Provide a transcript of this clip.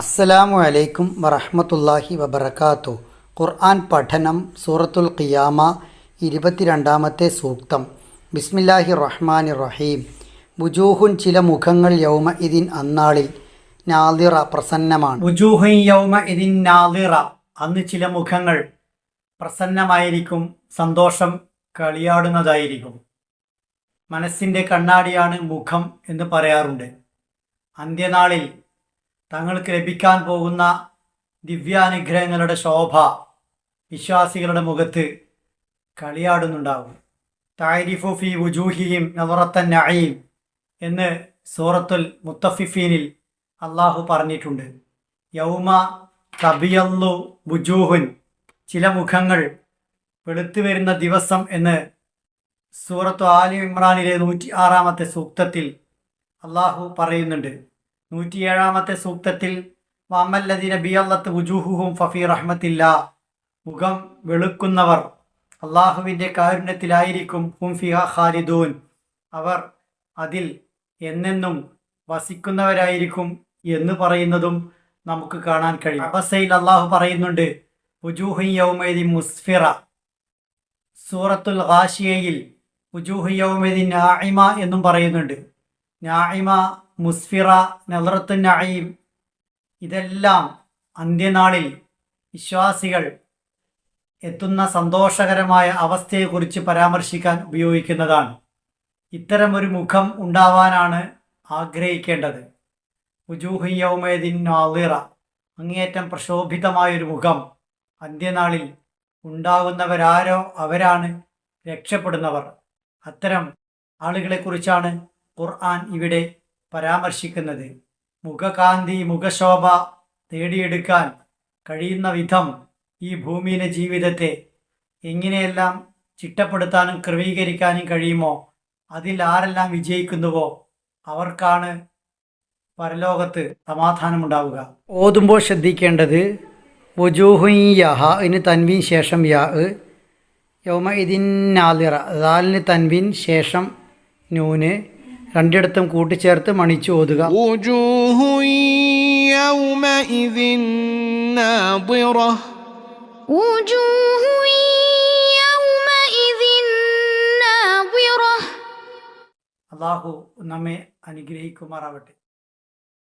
അസ്സലാമു അലൈക്കും വറഹമത്തല്ലാഹി വബർക്കാത്തു ഖുർആൻ പഠനം സൂറത്തുൽ ഖിയാമ ഇരുപത്തിരണ്ടാമത്തെ സൂക്തം. ബിസ്മില്ലാഹി റഹ്മാൻ റഹീം ബുജൂഹുൻ ചില മുഖങ്ങൾ യൗമ ഇതിൻ അന്നാളിൽ നാദിറ പ്രസന്നമാണ്. ബുജൂഹുൻ യൗമ ഇതിൻ നാദിറ. അന്ന് ചില മുഖങ്ങൾ പ്രസന്നമായിരിക്കും സന്തോഷം കളിയാടുന്നതായിരിക്കും. മനസ്സിന്റെ കണ്ണാടിയാണ് മുഖം എന്ന് പറയാറുണ്ട്. അന്ത്യനാളിൽ തങ്ങൾക്ക് ലഭിക്കാൻ പോകുന്ന ദിവ്യാനുഗ്രഹങ്ങളുടെ ശോഭ വിശ്വാസികളുടെ മുഖത്ത് കളിയാടുന്നുണ്ടാവും. താരിഫു ഫി വുജൂഹിയും നവറത്തൻ നഈം എന്ന് സൂറത്തുൽ മുത്തഫിഫീനിൽ അള്ളാഹു പറഞ്ഞിട്ടുണ്ട്. യൗമ തബിയല്ലു ബുജൂഹുൻ ചില മുഖങ്ങൾ വെളുത്തു വരുന്ന ദിവസം എന്ന് സൂറത്തു ആലി ഇമ്രാനിലെ നൂറ്റി ആറാമത്തെ സൂക്തത്തിൽ അള്ളാഹു പറയുന്നുണ്ട്. നൂറ്റിയേഴാമത്തെ സൂക്തത്തിൽ വാമല്ലദിന ബിയല്ലത്ത് വുജൂഹുഹും ഫഫി റഹ്മത്തില്ല. മുഖം വെളുക്കുന്നവർ അള്ളാഹുവിന്റെ കാരുണ്യത്തിലായിരിക്കും ഹും ഫിഹ ഖാലിദൂൻ. അവർ അതിൽ എന്നെന്നും വസിക്കുന്നവരായിരിക്കും എന്ന് പറയുന്നതും നമുക്ക് കാണാൻ കഴിയും. അബസയിൽ അള്ളാഹു പറയുന്നുണ്ട് ഉജൂഹി യൗമേദി മുസ്ഫിറ. സൂറത്തുൽ ഹാഷിയയിൽ ഉജൂഹി യൗമേദി നായിമ എന്നും പറയുന്നുണ്ട്. നായിമ മുസ്ഫിറ നലറത്തു നായിം ഇതെല്ലാം അന്ത്യനാളിൽ വിശ്വാസികൾ എത്തുന്ന സന്തോഷകരമായ അവസ്ഥയെക്കുറിച്ച് പരാമർശിക്കാൻ ഉപയോഗിക്കുന്നതാണ്. ഇത്തരമൊരു മുഖം ഉണ്ടാവാനാണ് ആഗ്രഹിക്കേണ്ടത്. ഉജൂഹിയൗമേദിൻ നാളിറ അങ്ങേയറ്റം പ്രക്ഷോഭിതമായൊരു മുഖം അന്ത്യനാളിൽ ഉണ്ടാകുന്നവരാരോ അവരാണ് രക്ഷപ്പെടുന്നവർ. അത്തരം ആളുകളെക്കുറിച്ചാണ് ഖുർആൻ ഇവിടെ പരാമർശിക്കുന്നത്. മുഖകാന്തി മുഖശോഭ നേടിയെടുക്കാൻ കഴിയുന്ന വിധം ഈ ഭൂമിയിലെ ജീവിതത്തെ എങ്ങനെയെല്ലാം ചിട്ടപ്പെടുത്താനും ക്രമീകരിക്കാനും കഴിയുമോ അതിൽ ആരെല്ലാം വിജയിക്കുന്നുവോ അവർക്കാണ് പരലോകത്ത് സമാധാനമുണ്ടാവുക. ഓതുമ്പോൾ ശ്രദ്ധിക്കേണ്ടത് വജൂഹുയഹ ഇന് തൻവിൻ ശേഷം യാ യൗമ ഇതിൻ നാലിറ ദാലിന് തൻവിൻ ശേഷം നൂന്. രണ്ടിടത്തും കൂട്ടിച്ചേർത്ത് മണിച്ചു ഓതുക. അള്ളാഹു നമ്മെ അനുഗ്രഹിക്കുമാറാവട്ടെ.